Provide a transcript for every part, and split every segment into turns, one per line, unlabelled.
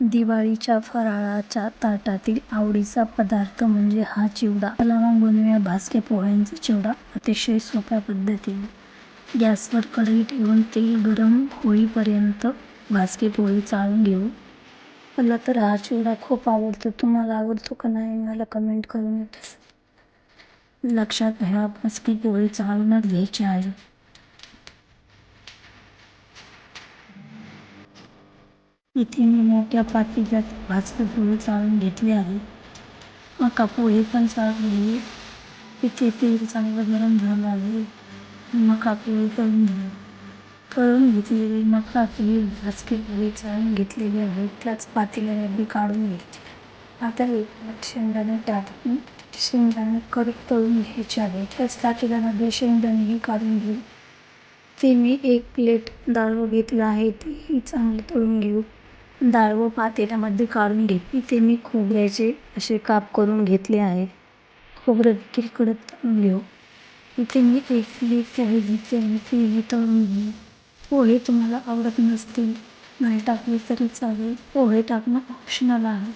दिवाळीच्या फराळाच्या ताटातील आवडीचा पदार्थ म्हणजे हा चिवडा. चला मग बनवूया भाजक्या पोह्यांचा चिवडा अतिशय सोप्या पद्धतीने. गॅसवर कढई ठेवून तेल गरम होईपर्यंत भाजके पोहे चाळून घेऊ. मला तर हा चिवडा खूप आवडतो. तुम्हाला आवडतो का नाही मला कमेंट करून लक्षात घ्या भाजके पोहे चाळूनच घ्यायचे आहे. इथे मी मोठ्या पातेल्यात भाजके पोहे चाळून घेतले आहे. आता पोहे पण चाळून घेऊ. इथे तेल चांगलं गरम झालं आहे. मका पोहे तळून घेऊ. तळून घेतलेले मका पोहे भाजके पोहे चाळून घेतलेले आहे त्याच पातेल्यामध्ये काढून घ्यायचे. आता एक शेंगदाणे टाकून शेंगदाणे कडक तळून घ्यायचे आहे त्याच पातेल्यामध्ये शेंगदाणेही काढून घेऊ. ते मी एक प्लेट डाळ घेतलं आहे तेही चांगलं तळून घेऊ. डाळवं पातेल्यामध्ये काढून घेतली. इथे मी खोबऱ्याचे असे काप करून घेतले आहे. खोबरं देखील कडक तळून घेऊ. इथे मी एक प्लेट आहे तळून घेऊ. पोहे तुम्हाला आवडत नसतील नाही टाकले तरी चालेल. पोहे टाकणं ऑप्शनल आहे.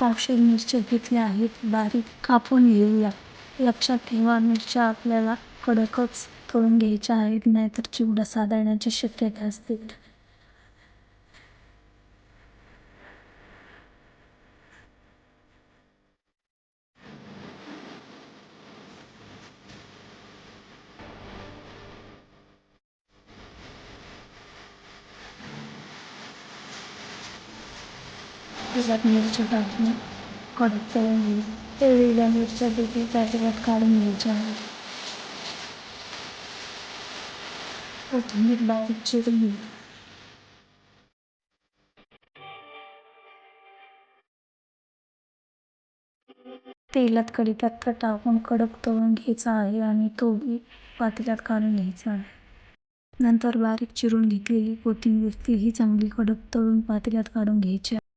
पावशेर मिरच्या घेतल्या आहेत बारीक कापून घेऊया. लक्षात ठेवा मिरच्या आपल्याला कडकच तळून घ्यायच्या आहेत नाहीतर चिवडा साधण्याची शक्यता असते. त्याच्यात मिरच्या टाकून कडक तळून मिरच्या देखील त्याच्यात काढून घ्यायच्या कोथिंबीर बारीक चिरून घेऊ. तेलात कढीपत्ता टाकून कडक तळून घ्यायचा आहे आणि तोही पातेल्यात काढून घ्यायचा आहे. नंतर बारीक चिरून घेतलेली कोथिंबीर तीही चांगली कडक तळून पातेल्यात काढून घ्यायची आहे.